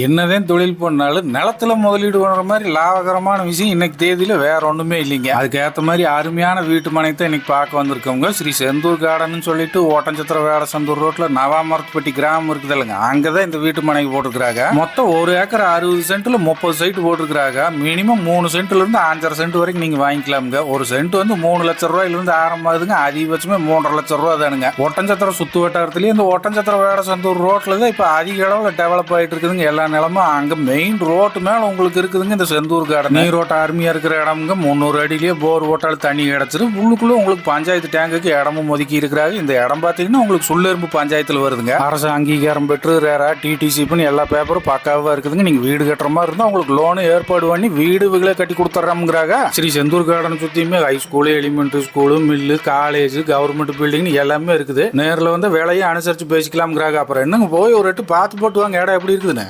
என்னதான் தொழில் பண்ணாலும் நிலத்துல முதலீடு பண்ற மாதிரி லாபகரமான விஷயம் இன்னைக்கு தேதியில வேற ஒண்ணுமே இல்லைங்க. அதுக்கேற்ற மாதிரி அருமையான வீட்டு மனை தான் இன்னைக்கு பார்க்க வந்திருக்கவங்க. ஸ்ரீ செந்தூர் கார்டன் சொல்லிட்டு ஓட்டஞ்சத்திர வேட செந்தூர் ரோட்ல நவாமரத்துப்பட்டி கிராமம் இருக்குது இல்லைங்க. அங்கதான் இந்த வீட்டு மனைக்கு போட்டிருக்கிறாங்க. மொத்தம் ஒரு ஏக்கர் அறுபது சென்ட்ல முப்பது சைட் போட்டிருக்கிறாங்க. மினிமம் மூணு சென்ட்ல இருந்து அஞ்சரை சென்ட் வரைக்கும் நீங்க வாங்கிக்கலாமுங்க. ஒரு சென்ட் வந்து மூணு லட்சம் ரூபாயில இருந்து ஆரம்பமாகுதுங்க. அதிகபட்சமே மூன்றரை லட்சம் ரூபா தானுங்க. ஒட்டஞ்சத்திரம் சுத்து வட்டாரத்துலயே இந்த ஒட்டஞ்சத்திர வேட சந்தூர் ரோட்ல தான் இப்ப அதிக அளவுல டெவலப் ஆயிட்டு இருக்குதுங்க. எல்லா நிலமும் அங்கே மெயின் ரோட்டு மேலே உங்களுக்கு இருக்குதுங்க இந்த செந்தூர் கார்டன் நெய் ரோட்டை ஆர்மியாக இருக்கிற இடமுங்க. முந்நூறு அடியிலேயே போர் ஓட்டால் தண்ணி கிடச்சிரும். உள்ளுக்குள்ளே உங்களுக்கு பஞ்சாயத்து டேங்குக்கு இடமும் ஒதுக்கி இருக்கிறாங்க. இந்த இடம் பார்த்தீங்கன்னா உங்களுக்கு சுள்ளெரும்பு பஞ்சாயத்தில் வருதுங்க. அரசு அங்கீகாரம் பெற்று ரேரா டிடிசிப்னு எல்லா பேப்பரும் பக்காவாக இருக்குதுங்க. நீங்கள் வீடு கட்டுற மாதிரி இருந்தால் உங்களுக்கு லோனு ஏற்பாடு பண்ணி வீடு வீடுகளை கட்டி கொடுத்துட்றோம்ங்கிறாங்க Sri Senthur garden சுற்றியுமே high school elementary school mill college government building எல்லாமே இருக்குது. நேரில் வந்து விலையை அனுசரித்து பேசிக்கலாம்ங்கிறாங்க. அப்புறம் என்னங்க போய் ஒரு எட்டு பார்த்து போட்டு வாங்க. இடம் எப்படி இருக்குதுன்னு?